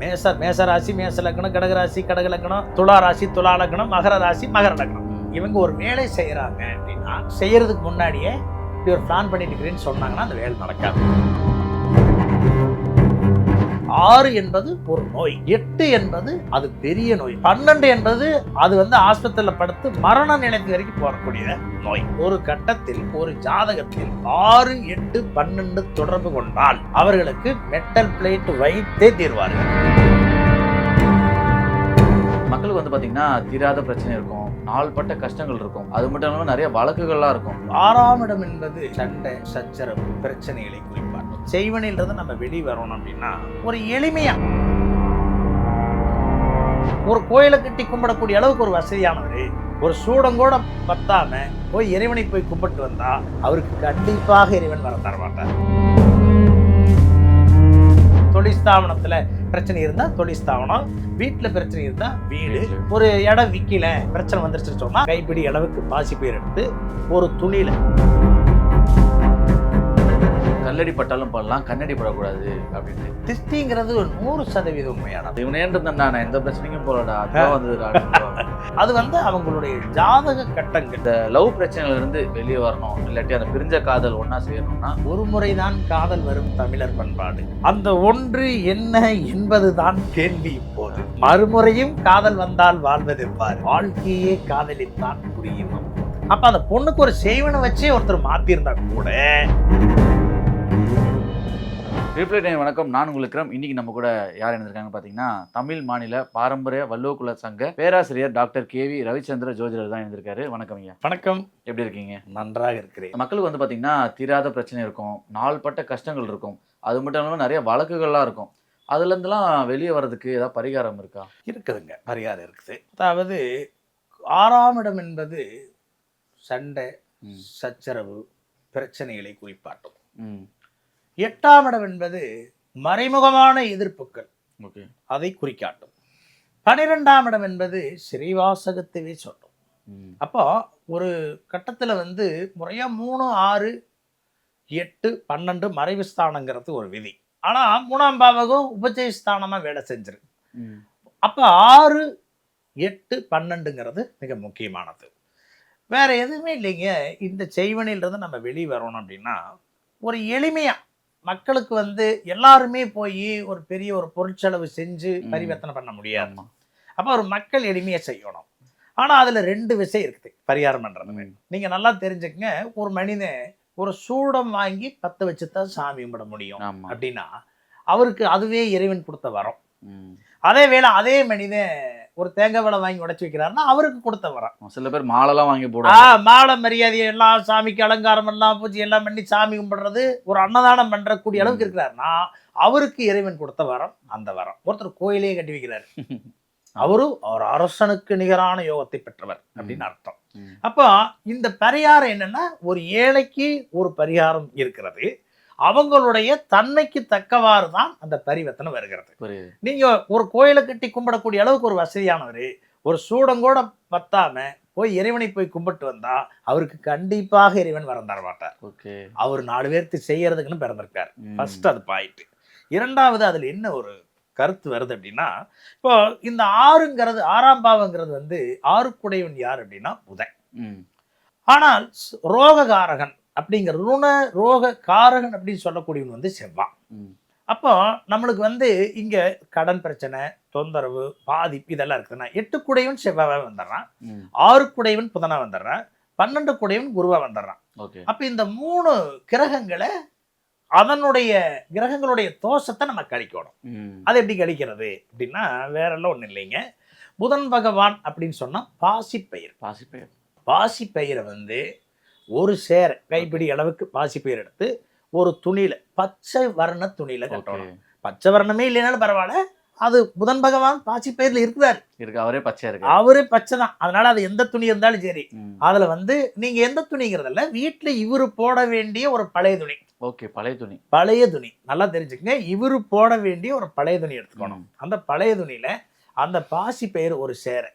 மேச மேச ராசி மேச லக்னம் கடக ராசி கடக லக்னம் துலா ராசி துலா லக்னம் மகர ராசி மகர லக்னம். இவங்க ஒரு வேலை செய்யறாங்க அப்படின்னா செய்யறதுக்கு முன்னாடியே இப்படி ஒரு பிளான் பண்ணிட்டு இருக்கிறேன்னு சொன்னாங்கன்னா அந்த வேலை நடக்காது. ஆறு என்பது ஒரு நோய் எட்டு என்பது அது பெரிய நோய் பன்னெண்டு என்பது அது வந்து ஆஸ்பத்திரியில படுத்து மரண நிலைக்கு வரைக்கும் போகக்கூடிய நோய். ஒரு கட்டத்தில் ஒரு ஜாதகத்தில் ஆறு எட்டு பன்னெண்டு தொடர்பு கொண்டால் அவர்களுக்கு மெட்டல் பிளேட் வைத்தே தீர்வார்கள். மக்களுக்கு வந்து பாத்தீங்கன்னா தீராத பிரச்சனை இருக்கும் நாள்பட்ட கஷ்டங்கள் இருக்கும். அது மட்டும் இல்லாம நிறைய வழக்குகள்லாம் இருக்கும். ஆறாம் இடம் என்பது சண்டை சச்சரவு பிரச்சனைகளை குறிப்பாட்டும் செய்வனிலிருந்து நம்ம வெளியே வரணும் அப்படின்னா ஒரு எளிமையா ஒரு கோயிலை கட்டி கும்பிடக்கூடிய அளவுக்கு ஒரு வசதியானவர் ஒரு சூடம் கூட பத்தாம போய் இறைவனை போய் கும்பிட்டு வந்தா அவருக்கு கண்டிப்பாக இறைவன் வர தரமாட்டார். தொழிற்ஸ்தாபனத்துல பிரச்சனை இருந்தா தொழிற்ஸ்தாபனம் வீட்டுல பிரச்சனை இருந்தா வீடு. ஒரு இடம் விக்கல பிரச்சனை வந்துருச்சுன்னு சொன்னா கைப்பிடி அளவுக்கு பாசி பயிர் எடுத்து ஒரு துணியில கல்லடி பட்டாலும் படலாம் கண்ணடி படக்கூடாது அப்படின்னு. திருஷ்டிங்கிறது ஒரு நூறு சதவீதம் உண்மையானது. இவனேன்றது நான் எந்த பிரச்சனைக்கும் போலடா அதான் அப்படின்னுவாங்க. அது வந்து அவங்களுடைய ஜாதக கட்டங்கள். இந்த லவ் பிரச்சனையில இருந்து வெளியே வரணும். இல்லாட்டி அந்த பிரிஞ்ச காதல் ஒண்ணா செய்யணும்னா ஒரு முறைதான் காதல் வரும் தமிழர் பண்பாடு. அந்த ஒன்று என்ன என்பதுதான் கேள்வி இப்போது. மறுமுறையும் காதல் வந்தால் வாழ்வது எவ்வாறு? வாழ்க்கையே காதலித்தான் புரியும். அப்ப அந்த பொண்ணுக்கு ஒரு செய்வனை வச்சே ஒருத்தர் மாத்திருந்தா கூட ரிப்ளை டைம் வணக்கம். நான் உங்களுக்கு. இன்னைக்கு நம்ம கூட யார் இருந்திருக்காங்க பார்த்தீங்கன்னா தமிழ் மாநில பாரம்பரிய வள்ளுவக்குல சங்க பேராசிரியர் டாக்டர் கேவி ரவிச்சந்திர ஜோதிடர் தான் இருந்திருக்காரு வணக்கம் ஐயா. வணக்கம். எப்படி இருக்கீங்க? நன்றாக இருக்கிறேன். மக்களுக்கு வந்து பார்த்தீங்கன்னா தீராத பிரச்சனை இருக்கும். நாள்பட்ட கஷ்டங்கள் இருக்கும். அது மட்டும் இல்லாமல் நிறைய வழக்குகள்லாம் இருக்கும். அதுல இருந்துலாம் வெளியே வர்றதுக்கு ஏதாவது பரிகாரம் இருக்கா? இருக்குதுங்க. பரிகாரம் இருக்குது. அதாவது ஆறாம் இடம் என்பது சண்டை. சச்சரவு பிரச்சனைகளை குறிப்பாட்டும். எட்டாம் இடம் என்பது மறைமுகமான எதிர்ப்புகள் ஓகே. அதை குறிக்காட்டும். பனிரெண்டாம் இடம் என்பது ஸ்ரீவாசகத்தையே சொல்லும். அப்போ ஒரு கட்டத்துல வந்து முறையா மூணு ஆறு எட்டு பன்னெண்டு மறைவு ஸ்தானங்கிறது ஒரு விதி. ஆனா மூணாம் பாவகம் உபஜய ஸ்தானமா வேலை செஞ்சிரு அப்போ ஆறு எட்டு பன்னெண்டுங்கிறது மிக முக்கியமானது. வேற எதுவுமே இல்லைங்க. இந்த செய்வனிலிருந்து நம்ம வெளியே வரணும் அப்படின்னா ஒரு எளிமையா மக்களுக்கு வந்து எல்லாருமே போய் ஒரு பெரிய ஒரு பொருட்செலவு செஞ்சு. பரிவர்த்தனை பண்ண முடியாது. ஆமா. அப்போ ஒரு மக்கள் எளிமையா செய்யணும். ஆனா அதுல ரெண்டு விஷயம் இருக்குது பரிகாரம் பண்றது. ம். நீங்க நல்லா தெரிஞ்சுக்கங்க ஒரு மனிதன் ஒரு சூடம் வாங்கி பத்த வச்சு தான் சாமி கும்பிட முடியும் அப்படின்னா அவருக்கு அதுவே இறைவன் கொடுத்த வரம். அதே வேளை அதே மனிதன் ஒரு தேங்காய் வளை வாங்கி உடைச்சு வைக்கிறாருன்னா அவருக்கு கொடுத்த வரம். சில பேர் மாலைலாம் வாங்கி ஆ போடுவாங்க. மாலை மரியாதை எல்லாம் சாமிக்கு அலங்காரம் எல்லாம் பூஜை எல்லாம் பண்ணி சாமி கும்பிடுறது ஒரு அன்னதானம் பண்றக்கூடிய அளவுக்கு இருக்கிறாருன்னா அவருக்கு இறைவன் கொடுத்த வரம் அந்த வரம். ஒருத்தர் கோயிலே கட்டி வைக்கிறாரு. அவரும் அவர் அரசனுக்கு நிகரான யோகத்தை பெற்றவர் அப்படின்னு அர்த்தம். அப்போ இந்த பரிகாரம் என்னன்னா ஒரு ஏழைக்கு ஒரு பரிகாரம் இருக்கிறது. அவங்களுடைய தன்மைக்கு தக்கவாறு தான் அந்த பரிவர்த்தனை வருகிறது. நீங்க ஒரு கோயிலை கட்டி கும்பிடக்கூடிய அளவுக்கு ஒரு வசதியானவர் ஒரு சூடம் கூட பத்தாம போய் இறைவனை போய் கும்பிட்டு வந்தா அவருக்கு கண்டிப்பாக இறைவன் வரம் தர மாட்டார். ஓகே. அவர் நாலு பேர்த்து செய்யறதுக்குன்னு பிறந்திருக்கார். ஃபர்ஸ்ட் அது பாயிண்ட் இரண்டாவது அதுல என்ன ஒரு கருத்து வருது அப்படின்னா இப்போ இந்த ஆறுங்கிறது ஆறாம் பாவங்கிறது வந்து ஆறுக்குடையவன் யார் அப்படின்னா புதன். ஆனால் ரோககாரகன் அப்படிங்கிற ருண ரோக காரகன் அப்படின்னு சொல்லக்கூடியவன் வந்து செவ்வாய். ம். அப்போ நம்மளுக்கு வந்து இங்க கடன் பிரச்சனை தொந்தரவு பாதிப்பு இதெல்லாம் இருக்குதுன்னா எட்டு குடையவன் செவ்வாய் வந்துடுறான். ஆறு குடையவன் புதனா வந்துடுறான். பன்னெண்டு குடையவன் குருவா வந்துடுறான். ஓகே. அப்ப இந்த மூணு கிரகங்களை அதனுடைய கிரகங்களுடைய தோஷத்தை நம்ம கழிக்கணும். அது எப்படி கழிக்கிறது அப்படின்னா வேற எல்லாம் ஒன்றும் இல்லைங்க. புதன் பகவான் அப்படின்னு சொன்னா பாசிப்பயிர். பாசிப்பயிர். பாசிப்பயிரை வந்து ஒரு சேர கைப்பிடி அளவுக்கு பாசிப்பயிர் எடுத்து ஒரு துணியில பச்சை வர்ண துணியில கட்டணும். பச்சை வர்ணமே இல்லைனாலும் பரவாயில்ல. அது புதன் பகவான் பாசிப்பயிர்ல இருக்கிறார். இருக்கு அவரே பச்சையா இருக்கு அவரே பச்சை தான். அதனால அது எந்த துணி இருந்தாலும் சரி. அதுல வந்து நீங்க எந்த துணிங்கிறதல்ல வீட்டுல இவரு போட வேண்டிய ஒரு பழைய துணி. ஓகே பழைய துணி. பழைய துணி. நல்லா தெரிஞ்சுக்கங்க. இவரு போட வேண்டிய ஒரு பழைய துணி எடுத்துக்கணும். அந்த பழைய துணியில அந்த பாசி பயிர் ஒரு சேரை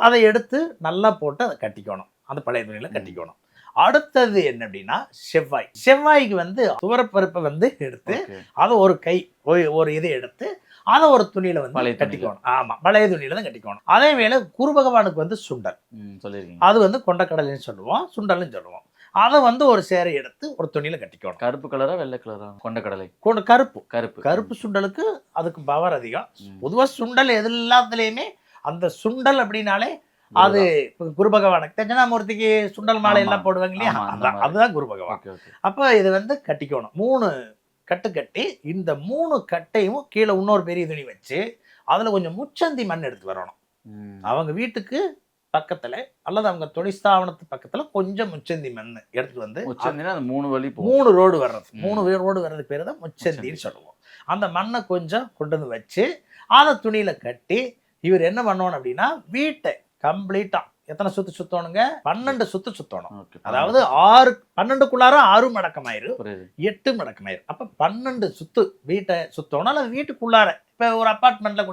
அதை எடுத்து நல்லா போட்டு அதை கட்டிக்கணும். அந்த பழைய துணியில. கட்டிக்கணும். அடுத்தது என்ன அப்படின்னா செவ்வாய். செவ்வாய்க்கு வந்து துவரப்பருப்பை வந்து எடுத்து அதை ஒரு கை ஒரு- இதை எடுத்து அதை ஒரு துணியில வந்து. கட்டிக்கணும். ஆமா பழைய துணியில தான் கட்டிக்கணும். அதே வேளை குரு பகவானுக்கு வந்து சுண்டல். ம், சொல்லியிருக்கீங்க அது வந்து கொண்டக்கடலைன்னு சொல்லுவோம் சுண்டல்னு சொல்லுவோம். அதை வந்து ஒரு சேரை எடுத்து ஒரு துணியில கட்டிக்கணும். கருப்பு கலரா வெள்ளை கலரா? கொண்ட கடலை கொண்டு கருப்பு. கருப்பு. கருப்பு சுண்டலுக்கு அதுக்கு பவர் அதிகம். ம். பொதுவா சுண்டல் எது எல்லாத்துலயுமே அந்த சுண்டல் அப்படின்னாலே அது குரு பகவானுக்கு தட்சிணாமூர்த்திக்கு சுண்டல் மாலை. எல்லாம் போடுவாங்க இல்லையா. அதுதான் குரு பகவான் அப்ப இது வந்து கட்டிக்கணும் மூணு கட்டு கட்டி இந்த மூணு கட்டையும் கீழே இன்னொரு பெரிய துணி வச்சு அதுல கொஞ்சம் முச்சந்தி மண் எடுத்து வரணும். அவங்க வீட்டுக்கு பக்கத்துல அல்லது அவங்க தொழிற்ஸ்தாபனத்து பக்கத்துல கொஞ்சம் முச்சந்தி மண் எடுத்துட்டு வந்து அந்த மூணு வழி மூணு ரோடு வர்றது. மூணு ரோடு வர்றதுக்கு பேர் தான் முச்சந்தின்னு முச்சந்தி. சொல்லுவோம் அந்த மண்ணை கொஞ்சம் கொண்டு வந்து வச்சு அதை துணியில கட்டி இவர் என்ன பண்ணணும் அப்படின்னா வீட்டை கம்ப்ளீட்டா. எத்தனை சுத்து சுத்தணுங்க? பன்னெண்டு சுத்து சுத்தணும். அதாவது ஆறு பன்னெண்டுக்குள்ளார ஆறு மடக்கமாயிரு. எட்டு மடக்கமாயிரு. அப்ப பன்னெண்டு சுத்து வீட்டை சுத்தணும். அல்லது வீட்டுக்குள்ளார. இப்ப ஒரு அப்பார்ட்மெண்ட்ல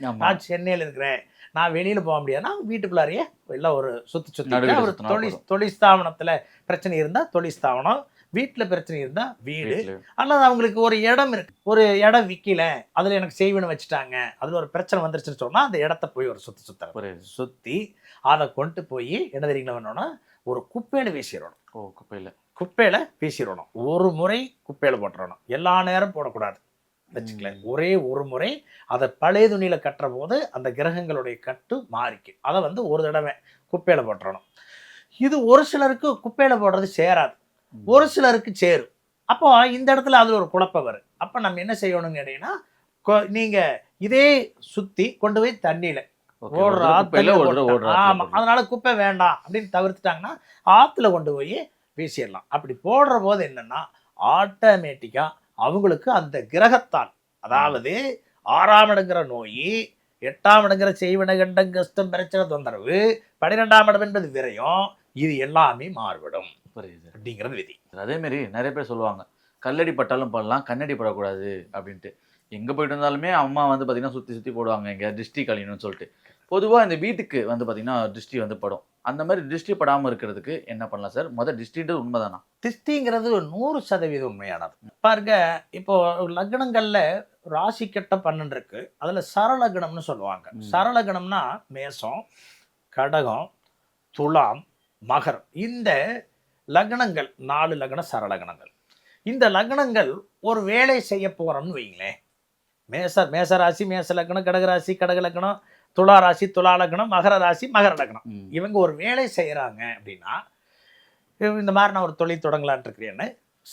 ஆமா. நான் சென்னையில இருக்கிறேன். நான் வெளியில போக முடியாதுன்னா வீட்டுக்குள்ளாரையே எல்லாம் ஒரு சுத்து சுத்தி சுத்தினா தொழில் போதும். தொழிற்ஸ்தாபனத்துல பிரச்சனை இருந்தா தொழிற்ஸ்தாபனம் வீட்டுல பிரச்சனை இருந்தா வீடு. அல்லது அவங்களுக்கு ஒரு இடம் இருக்கு. ஒரு இடம் விக்கல. அதுல எனக்கு செய்வனு வச்சுட்டாங்க. அதுல ஒரு பிரச்சனை வந்துருச்சுன்னு சொன்னா அந்த இடத்த போய் ஒரு சுத்து சுத்த புரியுது. சுத்தி அதை கொண்டு போய் என்ன தெரியுங்களா பண்ணணும் ஒரு குப்பையில வீசிடணும். ஓ குப்பையில. குப்பையில வீசிடணும். ஒரு முறை குப்பையில போட்டுறணும் எல்லா நேரம் போடக்கூடாது. வச்சுக்கலேன் ஒரே ஒரு முறை அதை பழைய துணியில கட்டுற போது அந்த கிரகங்களுடைய கட்டு மாறிக்கு அதை வந்து ஒரு தடவை குப்பையில போட்டுறணும். இது ஒரு சிலருக்கு குப்பையில போடுறது சேராது. ஒரு சிலருக்கு சேரும். அப்போ இந்த இடத்துல அதுல ஒரு குழப்பம் வரும். அப்போ நம்ம என்ன செய்யணும்னு கேட்டீங்கன்னா கொ- நீங்க இதே சுத்தி கொண்டு போய் தண்ணியில ஓடுற தடவை குப்பையில ஆத்துல ஒரு தடவை போட்டா- ஓடுற ஆமா அதனால குப்பை வேண்டாம் அப்படின்னு தவிர்த்துட்டாங்கன்னா ஆத்துல கொண்டு போய் வீசிடலாம். அப்படி போடுற போது என்னன்னா ஆட்டோமேட்டிக்கா அவங்களுக்கு அந்த கிரகத்தால் அதாவது ஆறாம் இடங்கிற நோய் எட்டாம் இடங்கிற செய்வன கண்டம் கஷ்டம் பிரச்சனை தொந்தரவு பன்னிரெண்டாம் இடம் என்பது விரயம் இது எல்லாமே மாறுபடும். புரியுது. அப்படிங்கிறது விதி. அதே மாதிரி நிறைய பேர் சொல்லுவாங்க கல்லடி பட்டாலும் படலாம் கண்ணடி படக்கூடாது அப்படின்ட்டு. எங்க போயிட்டு இருந்தாலுமே அம்மா வந்து பாத்தீங்கன்னா சுத்தி சுத்தி போடுவாங்க எங்க திருஷ்டி கழியணும்னு சொல்லிட்டு. பொதுவா இந்த வீட்டுக்கு வந்து பாத்தீங்கன்னா திருஷ்டி வந்து படும். அந்த மாதிரி திருஷ்டி படாம இருக்கிறதுக்கு என்ன பண்ணலாம் சார்? முதல் திருஷ்டின்றது உண்மைதானா? திஷ்டிங்கிறது நூறு சதவீதம் உண்மையானது. பாருங்க இப்போ லக்னங்கள்ல ராசி கட்ட பன்னெண்டு இருக்கு. அதுல சரலக்னம்னு சொல்லுவாங்க. ம். சரலக்னம்னா மேஷம் கடகம் துலாம் மகரம். இந்த லக்னங்கள் நாலு லக்ன சரலக்னங்கள். இந்த லக்னங்கள் ஒரு வேலை செய்ய போறோம்னு வைங்களேன் மேச மேச ராசி மேச லக்னம் கடக ராசி கடக லக்னம் துலா ராசி துலா லக்னம் மகர ராசி மகர லக்னம். இவங்க ஒரு வேலை செய்கிறாங்க அப்படின்னா இந்த மாதிரி நான் ஒரு தொழில் தொடங்கலான்ட்டு இருக்கிறேன்னு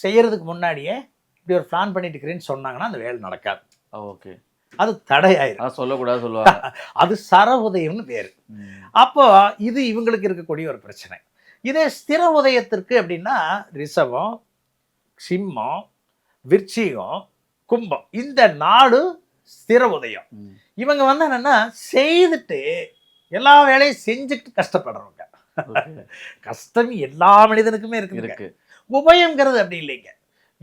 செய்யறதுக்கு முன்னாடியே இப்படி ஒரு பிளான் பண்ணிட்டு இருக்கிறேன்னு சொன்னாங்கன்னா அந்த வேலை நடக்காது. ஓகே. அது தடையாயிரும். சொல்லக்கூடாது சொல்லுவாங்க. அது சர உதயம்னு பேர். அப்போ இது இவங்களுக்கு இருக்கக்கூடிய ஒரு பிரச்சனை. இதே ஸ்திர உதயத்திற்கு அப்படின்னா ரிஷபம் சிம்மம் விருச்சிகம் கும்பம். இந்த நாடு ஸ்திர உதயம். இவங்க வந்து என்னன்னா செய்துட்டு எல்லா வேலையும் செஞ்சுட்டு கஷ்டப்படுறவங்க. கஷ்டம் எல்லா மனிதனுக்குமே இருக்குங்க இருக்கு. உபயங்கிறது அப்படி இல்லைங்க.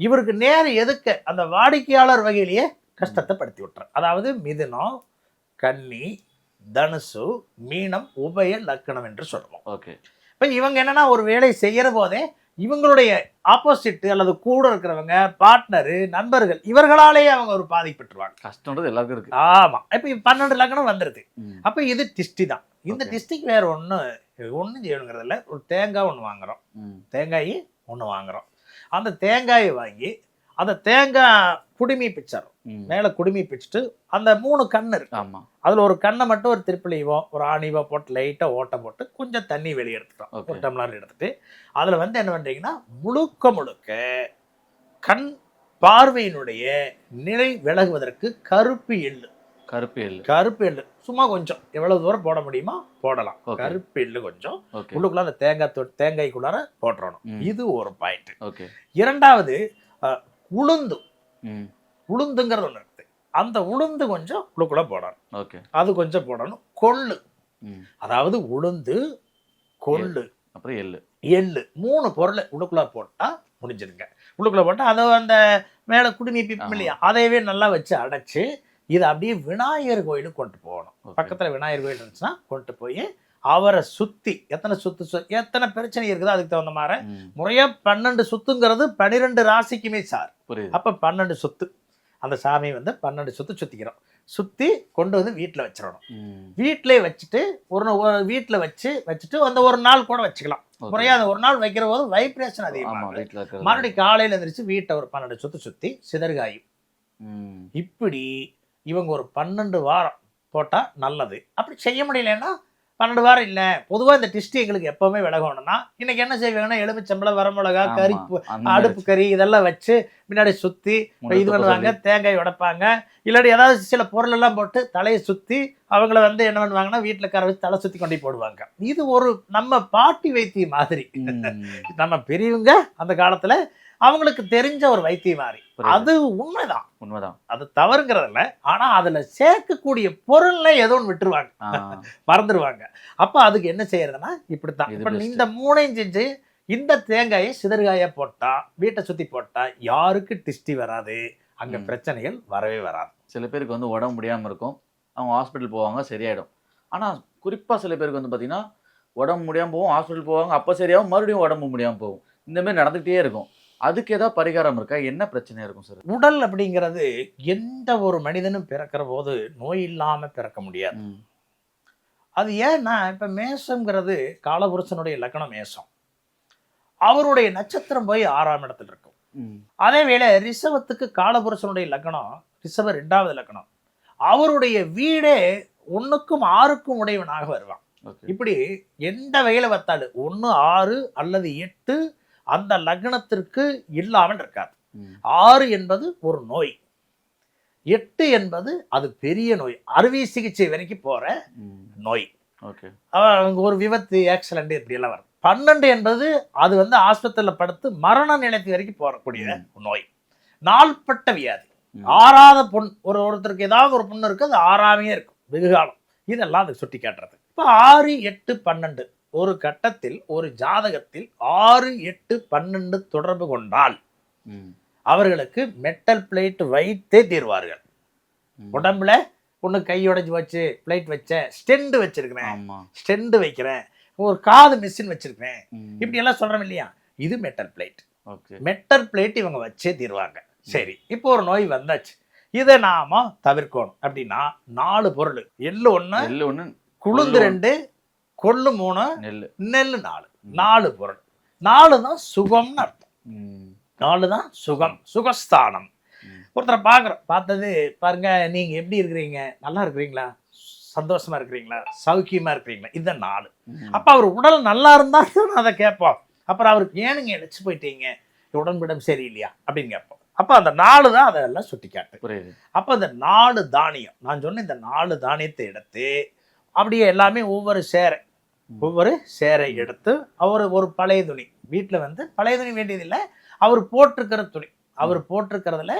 இவருக்கு நேரம் எதுக்க அந்த வாடிக்கையாளர் வகையிலேயே கஷ்டத்தை படுத்தி விட்டுறேன் அதாவது மிதுனம் கன்னி தனுசு மீனம் உபய லக்கணம் என்று சொல்லுவோம். ஓகே. இப்போ இவங்க என்னன்னா ஒரு வேலை செய்யற போதே இவங்களுடைய ஆப்போசிட் அல்லது கூட இருக்கிறவங்க பார்ட்னரு நண்பர்கள் இவர்களாலேயே அவங்க ஒரு பாதிப்பட்டுருவாங்க கஷ்டம்ன்றது எல்லாருக்கும் இருக்கு. ஆமா. இப்போ பன்னெண்டு லக்கணம் வந்துருது. அப்போ இது டிஸ்டி தான். இந்த. டிஸ்டிக் வேற ஒன்று ஒன்றும் செய்யணுங்கிறது இல்ல. ஒரு தேங்காய் ஒன்று வாங்குறோம். ம். தேங்காய் ஒன்று வாங்குறோம். அந்த தேங்காயை வாங்கி அந்த தேங்காய் குடுமி பிச்சரும். மேலே குடுமி பிச்சுட்டு அந்த மூணு கண் இருக்கு. ஆமா. அதில் ஒரு கண்ணை மட்டும் ஒரு திருப்பிலிவோ ஒரு ஆணிவோ போட்டு லைட்டாக ஓட்டை போட்டு கொஞ்சம் தண்ணி வெளியே எடுத்துட்டோம். ஒரு டம்ளர் எடுத்துட்டு அதில் வந்து என்ன பண்ணுறீங்கன்னா முழுக்க முழுக்க கண் பார்வையினுடைய நிலை விலகுவதற்கு கருப்பு எள்ளு. கருப்பு எள்ளு. கருப்பு எள்ளு. சும்மா கொஞ்சம். எவ்வளவு தூரம் போட முடியுமோ போடலாம். கருப்பு எள்ளு கொஞ்சம். உள்ளுக்குள்ள அந்த தேங்காய் தேங்காய்க்குள்ளார போட்டுறணும். இது ஒரு பாயிண்ட். ஓகே. இரண்டாவது உளுந்து. ம். உளுந்துங்கிறது ஒன்று இருக்குது அந்த உளுந்து கொஞ்சம் உள்ளுக்குள்ள போடணும். ஓகே. அது கொஞ்சம் போடணும். கொள்ளு. அதாவது உளுந்து கொள்ளு அப்புறம் எள்ளு. எள்ளு. மூணு பொருளை உள்ளுக்குள்ள போட்டா முடிஞ்சிருங்க. உள்ளுக்குள்ள போட்டா அதை அந்த மேலே குடுமி பிப்பம். இல்லையா? அதையவே நல்லா வச்சு அடைச்சு இதை அப்படியே விநாயகர் கோயிலுக்கு கொண்டு போகணும். பக்கத்துல விநாயகர் கோயில் இருந்துச்சுன்னா கொண்டு போய் அவரை சுத்தி எத்தனை சுத்து எத்தனை பிரச்சனை இருக்குதோ அதுக்கு தகுந்த மாதிரி ம். முறையா பன்னெண்டு சுத்துங்கிறது பன்னிரெண்டு ராசிக்குமே சார். அப்ப பன்னெண்டு சுத்து. அந்த சாமி வந்து பன்னெண்டு சுத்து சுத்திக்கிறோம். சுத்தி கொண்டு வந்து வீட்டில் வச்சிடணும். வீட்டிலே வச்சுட்டு ஒரு வீட்டில் வச்சு வச்சுட்டு அந்த ஒரு நாள் கூட வச்சுக்கலாம். Okay. முறையா அந்த ஒரு நாள் வைக்கிற போது வைப்ரேஷன் இருக்கிறது. மறுபடியும் காலையில எந்திரிச்சு வீட்டை ஒரு பன்னெண்டு சுத்து சுத்தி சிதறுகாயும். இப்படி இவங்க ஒரு பன்னெண்டு வாரம் போட்டா நல்லது. அப்படி செய்ய முடியலன்னா பன்னெண்டு வாரம் இல்லை பொதுவா இந்த டிஸ்ட் எங்களுக்கு எப்பவுமே விலகணும்னா இன்னைக்கு என்ன செய்வாங்கன்னா எலுமிச்சம்பளம் வரமிளகா. கறி அடுப்பு கறி இதெல்லாம் வச்சு முன்னாடி சுத்தி முன்ன இது பண்ணுவாங்க. தேங்காய் உடைப்பாங்க இல்லாட்டி ஏதாவது சில பொருள் எல்லாம் போட்டு தலையை சுத்தி அவங்கள வந்து என்ன பண்ணுவாங்கன்னா வீட்டுல கரை வச்சு தலை சுத்தி கொண்டு போய் போடுவாங்க இது ஒரு நம்ம பாட்டி வைத்தியம் மாதிரி. நம்ம பெரியவங்க அந்த காலத்துல அவங்களுக்கு தெரிஞ்ச ஒரு வைத்தியம் மாதிரி புரியுது. அது உண்மைதான். உண்மைதான். அது தவறுங்கிறதில்ல. ஆனா அதுல சேர்க்கக்கூடிய பொருள்ல ஏதோ ஒன்று விட்டுருவாங்க. மறந்துடுவாங்க அப்ப அதுக்கு என்ன செய்யறதுன்னா இப்படித்தான். இப்ப. இந்த மூணையும் செஞ்சு இந்த தேங்காயை சிதறுகாயா போட்டா வீட்டை சுத்தி போட்டா யாருக்கு டிஸ்டி வராது? அங்க. பிரச்சனைகள் வரவே வராது. சில பேருக்கு வந்து உடம்பு முடியாம இருக்கும். அவங்க ஹாஸ்பிட்டல் போவாங்க சரியாயிடும். ஆனா குறிப்பா சில பேருக்கு வந்து பாத்தீங்கன்னா உடம்பு முடியாம போகும் ஹாஸ்பிட்டல் போவாங்க அப்ப சரியாகும் மறுபடியும் உடம்பு முடியாம போகும். இந்த மாதிரி நடந்துகிட்டே இருக்கும். அதுக்கு ஏதாவது பரிகாரம் இருக்கா? என்ன பிரச்சனையா இருக்கும் சார்? உடல் அப்படிங்கிறது எந்த ஒரு மனிதனும் பிறக்கிற போது நோய் இல்லாம பிறக்க முடியாது. அது ஏன்னா இப்ப மேஷம்ங்கிறது காலபுருஷனுடைய லக்னம் மேஷம் அவருடைய நட்சத்திரம் போய் ஆறாம் இடத்துல இருக்கும். அதே வேளை ரிஷபத்துக்கு காலபுருஷனுடைய லக்னம் ரிஷப ரெண்டாவது லக்னம். அவருடைய வீடே ஒண்ணுக்கும் ஆறுக்கும் உடையவனாக வருவான். இப்படி எந்த வகையில பார்த்தாலும் ஒன்று ஆறு அல்லது எட்டு அந்த லக்னத்திற்கு இல்லாமல் இருக்காது. ஆறு என்பது ஒரு நோய். எட்டு என்பது அது பெரிய நோய். அறுவை சிகிச்சை வரைக்கும் போற ம். நோய். ஓகே. அவங்க ஒரு விபத்து ஆக்சிடென்ட் இப்படி எல்லாம் வரும். பன்னெண்டு என்பது அது வந்து ஆஸ்பத்திரியில் படுத்து மரண நிலைக்கு வரைக்கும் போகக்கூடிய நோய். நாள்பட்ட வியாதி. ஆறாத பொண் ஒரு ஒருத்தருக்கு ஏதாவது ஒரு பொண்ணு இருக்கு அது ஆறாமையே இருக்கும். வெகுகாலம் இதெல்லாம் அது சுட்டி காட்டுறது இப்போ ஆறு எட்டு பன்னெண்டு. ஒரு கட்டத்தில் ஒரு ஜாதகத்தில் ஆறு எட்டு பன்னெண்டு தொடர்பு கொண்டால். அவர்களுக்கு மெட்டல் பிளேட் வைத்தே தீர்வார்கள். உடம்புல ஒன்று கை உடைஞ்சு வச்சு பிளேட் வச்சேன் ஸ்டெண்டு வச்சிருக்கிறேன் ஸ்டெண்டு வைக்கிறேன் ஒரு காது மிஷின் வச்சிருக்கிறேன். இப்படி எல்லாம் சொல்றோம் இல்லையா? இது metal plate okay. Metal plate இவங்க வச்சே தீர்வாங்க. சரி இப்போ ஒரு நோய் வந்தாச்சு. இதை நாம தவிர்க்கணும். அப்படின்னா நாலு பொருள். எள்ளு ஒண்ணு நெல் ஒண்ணு குளுந்து ரெண்டு கொள்ளு மூணு நெல் நெல்லு நாலு. நாலு பொருள். நாலு தான் சுகம்னு அர்த்தம். நாலு தான் சுகம் சுகஸ்தானம். ஒருத்தரை பார்க்குறோம். பார்த்தது பாருங்க நீங்க எப்படி இருக்கிறீங்க? நல்லா இருக்கிறீங்களா? சந்தோஷமா இருக்கிறீங்களா? சௌக்கியமா இருக்கிறீங்களா? இந்த நாலு. அப்ப அவர் உடல் நல்லா இருந்தா தான் அதை கேட்போம். அப்புறம் அவருக்கு ஏனுங்க இழைச்சு போயிட்டீங்க? உடம்பிடம் சரியில்லையா? அப்படின்னு கேட்போம். அப்ப அந்த நாலு தான் அதெல்லாம் சுட்டி காட்டு புரியுது. அப்ப இந்த நாலு தானியம் நான் சொன்ன இந்த நாலு தானியத்தை எடுத்து அப்படியே எல்லாமே ஒவ்வொரு சேரை. ஒவ்வொரு சேரை எடுத்து அவர் ஒரு பழைய துணி. வீட்டில் வந்து பழைய துணி வேண்டியதில்லை. அவர் போட்டிருக்கிற துணி. அவர் போட்டிருக்கிறதுல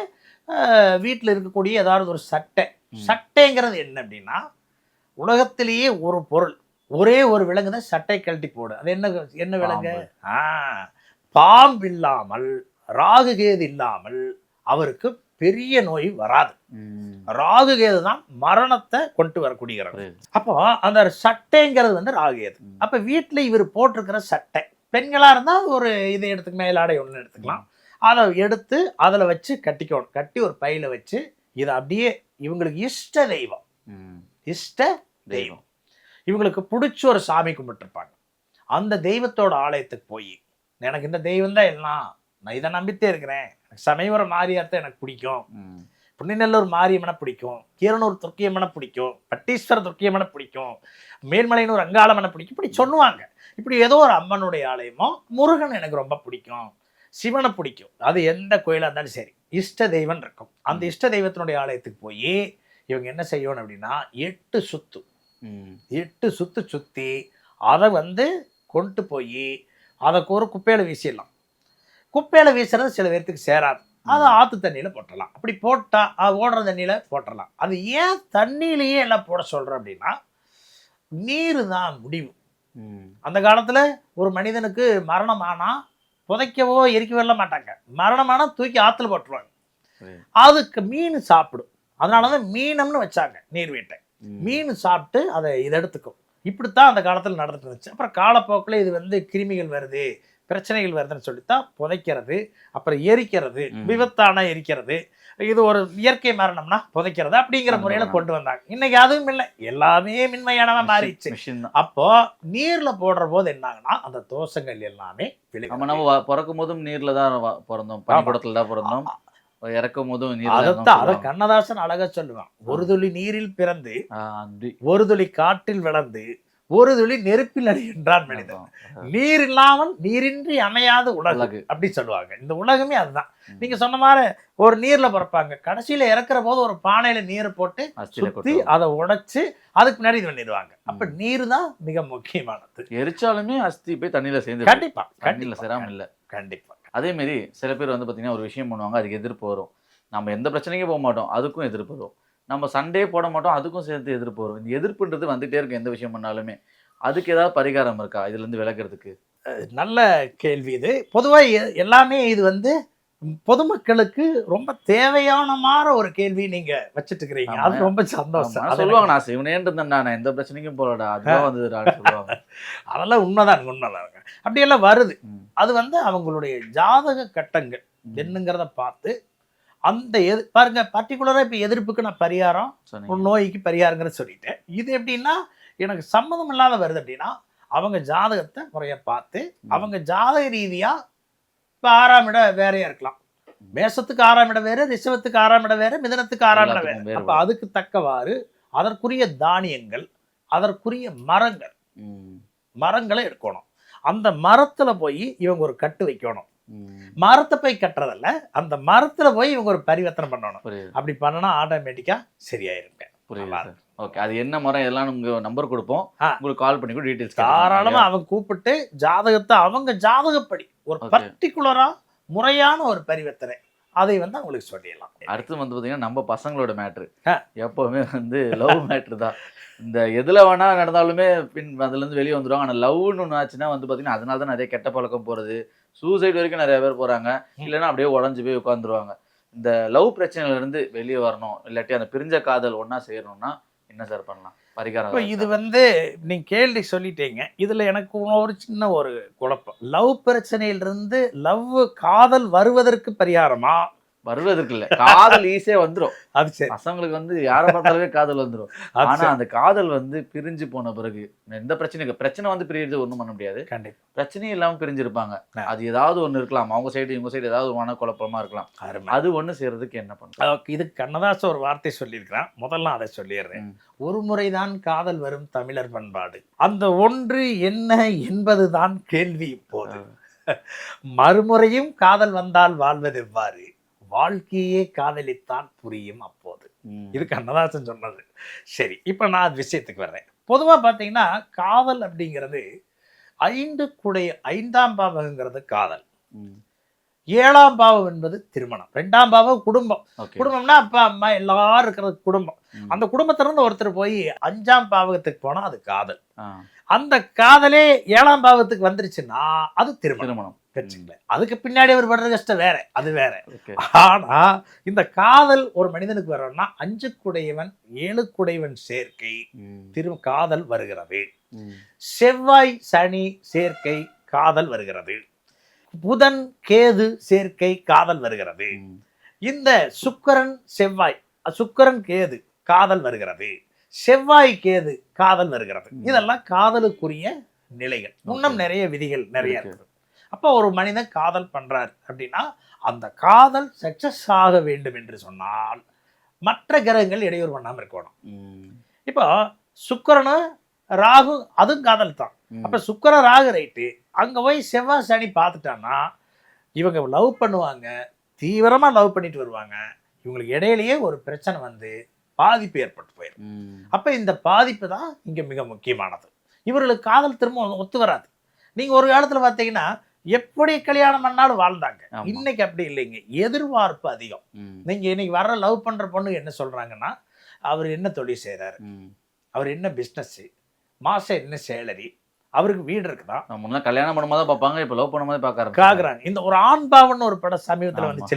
வீட்டில் இருக்கக்கூடிய ஏதாவது ஒரு சட்டை. சட்டைங்கிறது என்ன அப்படின்னா உலகத்திலேயே ஒரு பொருள். ஒரே ஒரு விலங்கு தான் சட்டை கழட்டி போடு. அது என்ன என்ன விலங்கு. ஆ பாம்பு இல்லாமல் ராகுகேது இல்லாமல் அவருக்கு பெரிய நோய் வராது. ராகுகேது தான் மரணத்தை கொண்டு வரக்கூடியது அப்போ அந்த சட்டைங்கிறது வந்து ராகுகேது. ம். அப்ப வீட்டில் இவர் போட்டிருக்கிற சட்டை பெண்களா இருந்தா ஒரு இதை எடுத்துக்க மேலாடை ஒன்று எடுத்துக்கலாம். அதை எடுத்து அதில் வச்சு கட்டிக்கணும். கட்டி ஒரு பையில வச்சு இதை அப்படியே இவங்களுக்கு இஷ்ட தெய்வம். இஷ்ட தெய்வம். இவங்களுக்கு பிடிச்ச ஒரு சாமி கும்பிட்டுருப்பாங்க. அந்த தெய்வத்தோட ஆலயத்துக்கு போய் எனக்கு இந்த தெய்வம் தான் எல்லாம். நான் இதை நம்பித்தே இருக்கிறேன். சமயபுரம் மாரியார்த்தை எனக்கு பிடிக்கும். புன்னிநல்லூர் மாரியம்மனை பிடிக்கும். கீரனூர் துர்க்கியம்மனை பிடிக்கும். பட்டீஸ்வர துர்க்கியம்மனை பிடிக்கும். மேல்மலையனூர் அங்காளம்மனை பிடிக்கும். இப்படி சொல்லுவாங்க. இப்படி ஏதோ ஒரு அம்மனுடைய ஆலயமோ முருகன் எனக்கு ரொம்ப பிடிக்கும். சிவனை பிடிக்கும். அது எந்த கோயிலாக இருந்தாலும் சரி. இஷ்ட தெய்வம் இருக்கும். அந்த இஷ்ட தெய்வத்தினுடைய ஆலயத்துக்கு போய் இவங்க என்ன செய்யணும் அப்படின்னா எட்டு சுத்து. எட்டு சுத்து சுற்றி அதை வந்து கொண்டு போய் அதை ஒரு குப்பையில வீசிடலாம். குப்பையில வீசுறது சில பேர்த்துக்கு சேராது. அதை ஆற்று தண்ணியில் போட்டுடலாம் அப்படி போட்டா அது ஓடுற தண்ணியில் போட்டுடலாம் அது ஏன் தண்ணியிலேயே எல்லாம் போட சொல்கிறோம் அப்படின்னா நீர் தான் முடிவு. அந்த காலத்தில் ஒரு மனிதனுக்கு மரணம் ஆனால் புதைக்கவோ எரிக்கவோ எல்லாம் மாட்டாங்க. மரணமானா தூக்கி ஆற்றுல போட்டுருவாங்க. அதுக்கு மீன் சாப்பிடும். அதனால தான் மீனம்னு வச்சாங்க நீர் வீட்டை. மீன் சாப்பிட்டு அதை இதை எடுத்துக்கும். இப்படித்தான் அந்த காலத்தில் நடந்துட்டு இருந்துச்சு. அப்புறம் காலப்போக்கில் இது வந்து கிருமிகள் வருது. பிரச்சனைகள் வருதுன்னு சொல்லித்தான் புதைக்கிறது அப்புறம் எரிக்கிறது. விபத்தான எரிக்கிறது இது ஒரு இயற்கை மரணம்னா புதைக்கிறது அப்படிங்கிற முறையில. கொண்டு வந்தாங்க இன்னைக்கு அதுவும் இல்லை எல்லாமே மின்மையானவா மாறிடுச்சு அப்போ நீர்ல போடுற போது என்னாங்கன்னா அந்த தோஷங்கள் எல்லாமே. நம்ம பிறக்கும் போதும் நீர்ல தான் பிறந்தோம் பனிக்கூடத்துல தான் பிறந்தோம் இறக்கும் போதும் அதைத்தான் அதை. கண்ணதாசன் அழகா சொல்லுவான் ஒரு துளி நீரில் பிறந்து. ஒரு துளி காற்றில் வளர்ந்து ஒரு துளி நெருப்பில் அடைகின்றான் மனிதன் அதான். நீர் இல்லாமல் நீரின்றி அமையாத உலகம் உலகு. அப்படி சொல்லுவாங்க. இந்த உலகமே அதுதான். நீங்க சொன்ன மாதிரி ஒரு நீர்ல பிறப்பாங்க. கடைசியில இறக்குற போது ஒரு பானையில நீரை போட்டு சுத்தி. அதை உடைச்சு அதுக்கு முன்னாடி இது பண்ணிடுவாங்க. அப்ப. நீர் தான் மிக முக்கியமானது. எரிச்சாலுமே அஸ்தி போய் தண்ணியில சேர்ந்து கண்டிப்பா தண்ணியில சேராம இல்ல. கண்டிப்பா அதே மாதிரி சில பேர் வந்து பாத்தீங்கன்னா ஒரு விஷயம் பண்ணுவாங்க. அதுக்கு எதிர்ப்பு வரும். நம்ம எந்த பிரச்சனைக்கும் போக மாட்டோம். அதுக்கும் எதிர்ப்பு வரும். நம்ம சண்டே போட மாட்டோம் அதுக்கும் சேர்த்து எதிர்ப்பு வரும். இந்த எதிர்ப்புன்றது வந்துட்டே இருக்கும் எந்த விஷயம் பண்ணாலுமே. அதுக்கு ஏதாவது பரிகாரம் இருக்கா? இதுல இருந்து விலகிறதுக்கு நல்ல கேள்வி இது. பொதுவா எ- எல்லாமே இது வந்து பொதுமக்களுக்கு ரொம்ப தேவையான மாதிரி ஒரு கேள்வி நீங்க வச்சிட்டு இருக்கிறீங்க. அது ரொம்ப சந்தோஷம். சொல்லுவாங்க நான் சிவனேன்னு இருந்தேன் நான் எந்த பிரச்சனைக்கும் போலடா அதுதான் வந்ததுடான்னு சொல்லுவாங்க. அதெல்லாம் உண்மைதான் உண்மைதான் அப்படியெல்லாம் வருது. அது வந்து அவங்களுடைய ஜாதக கட்டங்கள். என்னங்கிறத பார்த்து அந்த எது பாருங்க பர்டிகுலராக இப்போ எதிர்ப்புக்கு நான் பரிகாரம் நோய்க்கு பரிகாரங்கிறத சொல்லிட்டேன் இது எப்படின்னா எனக்கு சம்மந்தம் இல்லாத வருது அப்படின்னா அவங்க ஜாதகத்தை முறையா பார்த்து. அவங்க ஜாதக ரீதியா இப்போ ஆறாம் இடம் வேறையா இருக்கலாம் மேசத்துக்கு ஆறாம் இடம் வேறு ரிஷபத்துக்கு ஆறாம் இடம் வேறு மிதனத்துக்கு ஆறாம் இடம் வேறு அப்போ அதுக்கு தக்கவாறு அதற்குரிய தானியங்கள் அதற்குரிய மரங்கள். மரங்களை எடுக்கணும் அந்த மரத்துல போய் இவங்க ஒரு கட்டு வைக்கணும். மரத்தை போய் கட்டுறதல்ல அந்த மரத்துல போய் இவங்க ஒரு பரிவர்த்தனை பண்ணணும். அப்படி பண்ணனா ஆட்டோமேட்டிக்கா சரியாயிருங்க. புரியுது ஓகே அது என்ன மரம் எல்லாம் உங்க நம்பர் கொடுப்போம். உங்களுக்கு கால் பண்ணி கூட டீடைல்ஸ் தாராளமா அவங்க கூப்பிட்டு ஜாதகத்தை அவங்க ஜாதகப்படி ஒரு Okay. பர்டிகுலரா முறையான ஒரு பரிவர்த்தனை அதை வந்து அவங்களுக்கு சொல்லிடலாம். அடுத்து வந்து பாத்தீங்கன்னா நம்ம பசங்களோட மேட்ரு. எப்பவுமே வந்து லவ் மேட்ரு தான். இந்த எதுல வேணா நடந்தாலுமே பின் அதுல இருந்து வெளியே வந்துருவாங்க ஆனா லவ்னு ஒன்று ஆச்சுன்னா வந்து பாத்தீங்கன்னா அதனால தான் நிறைய கெட்ட பழக்கம் போறது. சூசைட் வரைக்கும் நிறைய பேர் போறாங்க. ம். இல்லைன்னா அப்படியே உடஞ்சு போய் உட்காந்துருவாங்க. இந்த லவ் பிரச்சனையில இருந்து வெளியே வரணும். இல்லாட்டி அந்த பிரிஞ்ச காதல் ஒண்ணா சேரணும்னா என்ன சார் பண்ணலாம்? பரிகாரம் இப்போ இது? வந்து நீங்க கேள்வி சொல்லிட்டீங்க. இதுல எனக்கு ஒரு சின்ன ஒரு குழப்பம். லவ் பிரச்சனையிலிருந்து லவ் காதல் வருவதற்கு பரிகாரமா? வருவதற்கு இல்ல காதல் ஈஸியா வந்துரும். அது சரி. பசங்களுக்கு வந்து யாரை பார்த்தாலுமே காதல் வந்துரும். அது ஆனா. அந்த காதல் வந்து பிரிஞ்சு போன பிறகு எந்த பிரச்சனைக்கு பிரச்சனை வந்து பிரியுறது ஒண்ணும் பண்ண முடியாது. கண்டிப்பா. பிரச்சனையும் இல்லாம பிரிஞ்சிருப்பாங்க. அது ஏதாவது ஒண்ணு இருக்கலாம். அவங்க சைடு இவங்க சைடு ஏதாவது ஒரு மனக்குழப்பமா இருக்கலாம். அது ஒண்ணு செய்யறதுக்கு என்ன பண்ணும் அஹ் இது கண்ணதாசன் ஒரு வார்த்தை சொல்லியிருக்கிறான். முதல்ல அதை சொல்லிடுறேன். ஒரு முறைதான் காதல் வரும் தமிழர் பண்பாடு. அந்த ஒன்று என்ன என்பதுதான் கேள்வி இப்போது. மறுமுறையும் காதல் வந்தால் வாழ்வது எவ்வாறு? வாழ்க்கையே காதலித்தான் புரியும் அப்போது. ம். இது கண்ணதாசன் சொன்னது. சரி இப்போ நான் அது விஷயத்துக்கு வர்றேன். பொதுவா பார்த்தீங்கன்னா காதல் அப்படிங்கிறது ஐந்து குடை ஐந்தாம் பாவகங்கிறது காதல். ஏழாம் பாவம் என்பது திருமணம். ரெண்டாம் பாவம் குடும்பம். குடும்பம்னா அப்பா அம்மா எல்லாரும் இருக்கிறது குடும்பம். அந்த குடும்பத்துல இருந்து ஒருத்தர் போய் அஞ்சாம் பாவகத்துக்கு போனா அது காதல். அந்த காதலே ஏழாம் பாவத்துக்கு வந்துருச்சுன்னா அது திருமணம். வச்சுங்களேன் அதுக்கு பின்னாடி அவர் படுற கஷ்டம் வேற அது வேற ஆனா இந்த காதல் ஒரு மனிதனுக்கு வரணும்னா அஞ்சு குடையவன் ஏழு குடையவன் சேர்க்கை. திரு காதல் வருகிறது. செவ்வாய் சனி சேர்க்கை காதல் வருகிறது புதன் கேது சேர்க்கை காதல் வருகிறது. இந்த சுக்கிரன் செவ்வாய் சுக்கிரன் கேது காதல் வருகிறது செவ்வாய் கேது காதல் வருகிறது. இதெல்லாம் காதலுக்குரிய நிலைகள் இன்னும். நிறைய விதிகள் நிறைய இருக்கு. அப்போ ஒரு மனிதன் காதல் பண்றார் அப்படின்னா அந்த காதல் சக்சஸ் ஆக வேண்டும் என்று சொன்னால் மற்ற கிரகங்கள் இடையூறு பண்ணாம இருக்கணும். இப்போ சுக்கிரனு ராகு அதுவும் காதல் தான். அப்ப சுக்கிர ராகு ரைட்டு அங்க போய் செவ்வாய் சனி பார்த்துட்டான்னா இவங்க லவ் பண்ணுவாங்க தீவிரமா லவ் பண்ணிட்டு வருவாங்க இவங்களுக்கு இடையிலேயே ஒரு பிரச்சனை வந்து பாதிப்பு ஏற்பட்டு போயிடும். அப்ப இந்த பாதிப்பு தான் இங்க மிக முக்கியமானது இவர்களுக்கு காதல் திரும்ப ஒத்து வராது நீங்க ஒரு காலத்துல பார்த்தீங்கன்னா எப்படி கல்யாணம் பண்ணாலும் வாழ்ந்தாங்க. இன்னைக்கு அப்படி இல்லைங்க எதிர்பார்ப்பு அதிகம். நீங்க இன்னைக்கு வர லவ் பண்ற பொண்ணு என்ன சொல்றாங்கன்னா அவர் என்ன தொழில் செய்றாரு ம். அவர் என்ன பிஸ்னஸ் மாசம் என்ன சேலரி அவருக்கு வீடு இருக்குதா நம்ம முன்ன கல்யாணம் பண்ணும்போது தான் பார்ப்பாங்க இப்ப லவ் பண்ணும்போது பார்க்க ஆரம்பிச்சாங்க. காக்குறாங்க இந்த ஒரு ஆண் பாவன் ஒரு படம் சமீபத்துல. வந்துச்சு.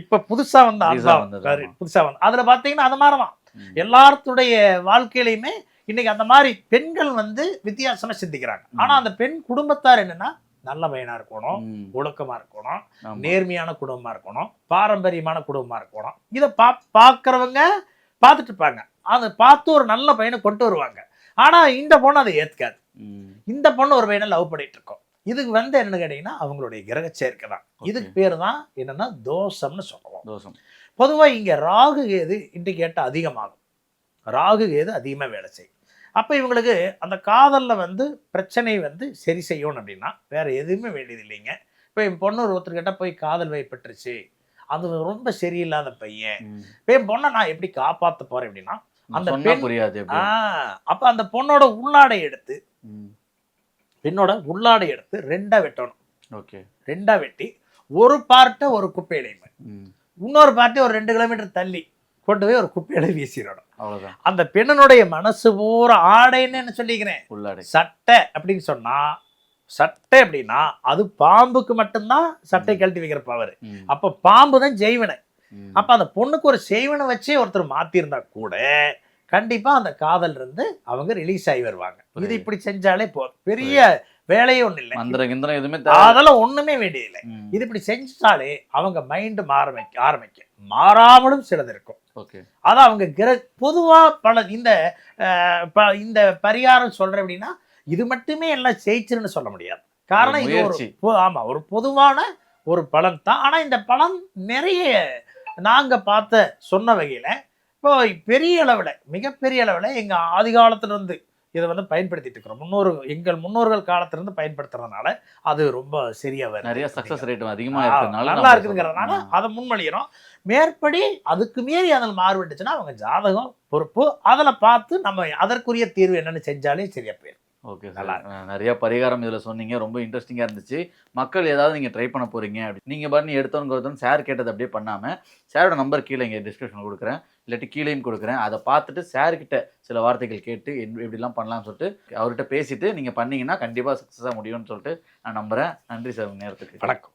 இப்ப புதுசா வந்த ஆண் புதுசா பாவம் வந்தது, sorry, ஆமா. புதுசா வந்து அதுல பாத்தீங்கன்னா அந்த மாதிரிதான் ம். எல்லாத்துடைய வாழ்க்கையிலையுமே இன்னைக்கு அந்த மாதிரி பெண்கள் வந்து வித்தியாசமா சிந்திக்கிறாங்க ஆனா ம். அந்த பெண் குடும்பத்தார் என்னன்னா நல்ல பையனா இருக்கணும். ஒழுக்கமா இருக்கணும். நேர்மையான குடும்பமா இருக்கணும் பாரம்பரியமான குடும்பமா இருக்கணும். இதை பா பார்க்கறவங்க பார்த்துட்டு இருப்பாங்க. அதை பார்த்து ஒரு நல்ல பையனை கொண்டு வருவாங்க. ஆனா இந்த பொண்ணு அதை ஏத்துக்காது. ம். இந்த பொண்ணு ஒரு பையனை லவ் பண்ணிட்டு இருக்கோம். இதுக்கு வந்து என்ன கேட்டீங்கன்னா அவங்களுடைய கிரக சேர்க்கை தான். இதுக்கு பேர் தான் என்னன்னா தோஷம்னு சொல்லுவோம். தோஷம். பொதுவா இங்க ராகு கேது கேட்டால் அதிகமாகும். ராகு கேது அதிகமா வேலை செய்யும். அப்ப இவங்களுக்கு அந்த காதல்ல வந்து பிரச்சனை வந்து சரி செய்யணும் அப்படின்னா வேற எதுவுமே வேண்டியது இல்லைங்க. இப்போ என் பொண்ணு ஒருத்தர்கிட்ட போய் காதல் வைப்பட்டுருச்சு அது ரொம்ப சரியில்லாத பையன். இப்போ என் பொண்ணை நான் எப்படி காப்பாத்த போறேன் அப்படின்னா அந்த புரியாது அப்ப அந்த பொண்ணோட உள்ளாடை எடுத்து. பெண்ணோட உள்ளாடை எடுத்து ரெண்டா வெட்டணும். ஓகே. ரெண்டா வெட்டி ஒரு பார்ட்டை ஒரு குப்பையில ம். இன்னொரு பார்ட்டை ஒரு ரெண்டு கிலோமீட்டர் தள்ளி கொண்டு போய் ஒரு குப்பையில வீசிடணும். அவ்வளவுதான். அந்த பெண்ணனுடைய மனசு பூரா ஆடைன்னு சொல்லிக்கிறேன்? உள்ளாடை. சட்டை அப்படின்னு சொன்னா சட்டை அப்படின்னா அது பாம்புக்கு மட்டும்தான் சட்டை கழட்டி வைக்கிற பவர். அப்ப பாம்பு தான் ஜெய்வனை. அப்ப அந்த பொண்ணுக்கு ஒரு செய்வனை வச்சே ஒருத்தர் மாத்திருந்தா கூட கண்டிப்பா அந்த காதல் இருந்து அவங்க ரிலீஸ் ஆகி வருவாங்க. இது. இப்படி செஞ்சாலே போதும் பெரிய வேலையே ஒண்ணு இல்லை. மந்திர கிந்திரம் எதுவுமே தேவை அதெல்லாம் ஒண்ணுமே வேண்டியதில்லை. இது இப்படி செஞ்சாலே அவங்க மைண்டு வைக்க ஆரம்பிக்கும். மாறாமலும் சிலது இருக்கும் அதான் அவங்க கிர பொதுவா பல இந்த இந்த பரிகாரம் சொல்றேன் அப்படின்னா இது மட்டுமே எல்லாம் ஜெயிச்சிருன்னு சொல்ல முடியாது. காரணம் இது ஒரு முயற்சி. பொ- ஆமா ஒரு பொதுவான ஒரு பலன் தான். ஆனா இந்த பலன் நிறைய நாங்க பார்த்த சொன்ன வகையில இப்போ பெரிய அளவுல மிகப்பெரிய அளவுல எங்க ஆதி காலத்துல இருந்து இதை வந்து பயன்படுத்திட்டு இருக்கிறோம். முன்னோர் எங்கள் முன்னோர்கள் காலத்துல இருந்து பயன்படுத்துறதுனால அது ரொம்ப சரியா வருது நிறைய சக்சஸ் ரேட் அதிகமா ஆ, இருக்கிறதுனால நல்லா இருக்குங்கிறதுனால. அதை முன்மொழிகிறோம். மேற்படி அதுக்கு மீறி அதில் மாறுபட்டுச்சுன்னா அவங்க ஜாதகம் பொறுப்பு அதில் பார்த்து நம்ம அதற்குரிய தீர்வு என்னன்னு செஞ்சாலே சரியா போயிடும். ஓகே நல்லா நிறைய பரிகாரம் இதுல சொன்னீங்க. ரொம்ப இன்ட்ரெஸ்டிங்கா இருந்துச்சு. மக்கள் ஏதாவது நீங்க ட்ரை பண்ண போறீங்க அப்படி நீங்க பாட்டு எடுத்தவங்க சார் கேட்டது அப்படியே பண்ணாம சாரோட நம்பர் கீழே இங்க டிஸ்கிரிப்ஷன் கொடுக்குறேன். இல்லாட்டி கீழேயும் கொடுக்குறேன். அதை பார்த்துட்டு சார் கிட்ட சில வார்த்தைகள் கேட்டு எப்படி- எப்படிலாம் பண்ணலாம்னு சொல்லிட்டு அவர்கிட்ட பேசிட்டு நீங்க பண்ணீங்கன்னா கண்டிப்பா சக்ஸஸாக முடியும்னு சொல்லிட்டு நான் நம்புறேன். நன்றி சார் நேரத்துக்கு. வணக்கம்.